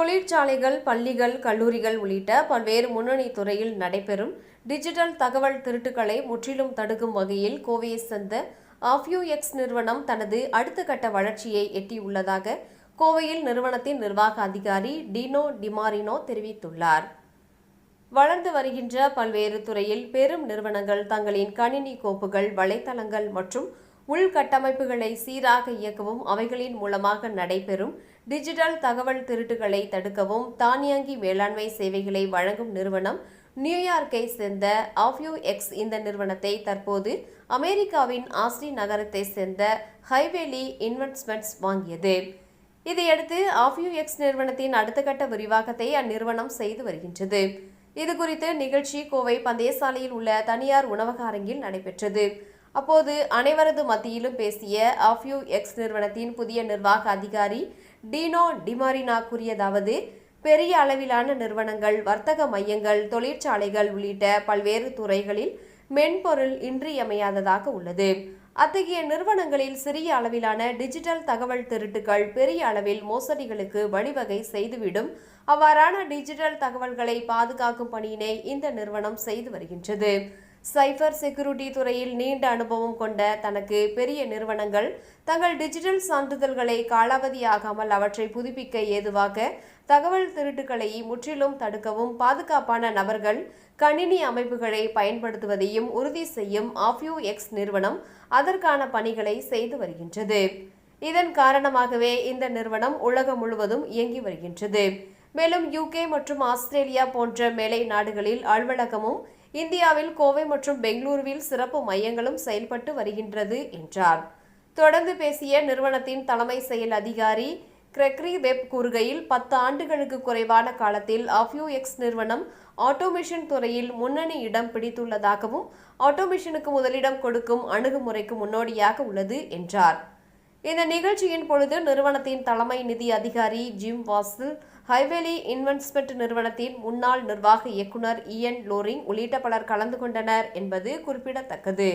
தொழிற்சாலைகள் பள்ளிகள் கல்லூரிகள் உள்ளிட்ட பல்வேறு முன்னணி துறையில் நடைபெறும் டிஜிட்டல் தகவல் திருட்டுகளை முற்றிலும் தடுக்கும் வகையில் கோவையை சேர்ந்த ஆஃப்யூ எக்ஸ் நிறுவனம் தனது அடுத்த கட்ட வளர்ச்சியை எட்டியுள்ளதாக கோவையில் நிறுவனத்தின் நிர்வாக அதிகாரி டினோ டிமாரினோ தெரிவித்துள்ளார். வளர்ந்து வருகின்ற பல்வேறு துறையில் பெரும் நிறுவனங்கள் தங்களின் கணினி கோப்புகள் வலைத்தளங்கள் மற்றும் உள்கட்டமைப்புகளை சீராக இயக்கவும் அவைகளின் மூலமாக நடைபெறும் டிஜிட்டல் தகவல் திருட்டுகளை தடுக்கவும் தானியங்கி மேலாண்மை சேவைகளை வழங்கும் நிறுவனம் நியூயார்க்கை சேர்ந்த ஆஃப்யூ எக்ஸ் இந்த நிறுவனத்தை தற்போது அமெரிக்காவின் ஆஸ்டி நகரத்தை சேர்ந்த ஹைவேலி இன்வெஸ்ட்மெண்ட்ஸ் வாங்கியது. இதையடுத்து ஆஃப்யூ எக்ஸ் நிறுவனத்தின் அடுத்த கட்ட விரிவாக்கத்தை அந்நிறுவனம் செய்து வருகின்றது. இது குறித்து நிகழ்ச்சி கோவை பந்தயசாலையில் உள்ள தனியார் உணவக அரங்கில் நடைபெற்றது. அப்போது அனைவரது மத்தியிலும் பேசிய ஆஃப்யூ எக்ஸ் நிறுவனத்தின் புதிய நிர்வாக அதிகாரி டீனோ டிமாரினா கூறியதாவது பெரிய அளவிலான நிறுவனங்கள் வர்த்தக மையங்கள் தொழிற்சாலைகள் உள்ளிட்ட பல்வேறு துறைகளில் மென்பொருள் இன்றியமையாததாக உள்ளது. அத்தகைய நிறுவனங்களில் சிறிய அளவிலான டிஜிட்டல் தகவல் திருட்டுகள் பெரிய அளவில் மோசடிகளுக்கு வழிவகை செய்துவிடும். அவ்வாறான டிஜிட்டல் தகவல்களை பாதுகாக்கும் பணியினை இந்த நிறுவனம் செய்து வருகின்றது. சைபர் செக்யூரிட்டி துறையில் நீண்ட அனுபவம் கொண்ட தனக்கு பெரிய நிறுவனங்கள் தங்கள் டிஜிட்டல் சான்றிதழ்களை காலாவதியாகாமல் அவற்றை புதுப்பிக்க ஏதுவாக தகவல் திருட்டுகளை முற்றிலும் தடுக்கவும் பாதுகாப்பான நபர்கள் கணினி அமைப்புகளை பயன்படுத்துவதையும் உறுதி செய்யும் ஆஃப்யூ எக்ஸ் நிறுவனம் அதற்கான பணிகளை செய்து வருகின்றது. இதன் காரணமாகவே இந்த நிறுவனம் உலகம் முழுவதும் இயங்கி வருகின்றது. மேலும் யூகே மற்றும் ஆஸ்திரேலியா போன்ற மேலை நாடுகளில் அலுவலகமும் இந்தியாவில் கோவை மற்றும் பெங்களூருவில் சிறப்பு மையங்களும் செயல்பட்டு வருகின்றது என்றார். தொடர்ந்து பேசிய நிறுவனத்தின் தலைமை செயல் அதிகாரி கிரெக்ரி வெப் கூறுகையில் பத்து ஆண்டுகளுக்கு குறைவான காலத்தில் ஆஃப்யூ எக்ஸ் நிறுவனம் ஆட்டோமேஷன் துறையில் முன்னணி இடம் பிடித்துள்ளதாகவும் ஆட்டோமேஷனுக்கு முதலிடம் கொடுக்கும் அணுகுமுறைக்கு முன்னோடியாக உள்ளது என்றார். இந்த நிகழ்ச்சியின் பொழுது நிறுவனத்தின் தலைமை நிதி அதிகாரி ஜிம் வாசில் ஹைவேலி இன்வெஸ்ட்மெண்ட் நிறுவனத்தின் முன்னாள் நிர்வாக இயக்குனர் இஎன் லோரிங் உள்ளிட்ட பலர் கலந்து கொண்டனர் என்பது குறிப்பிடத்தக்கது.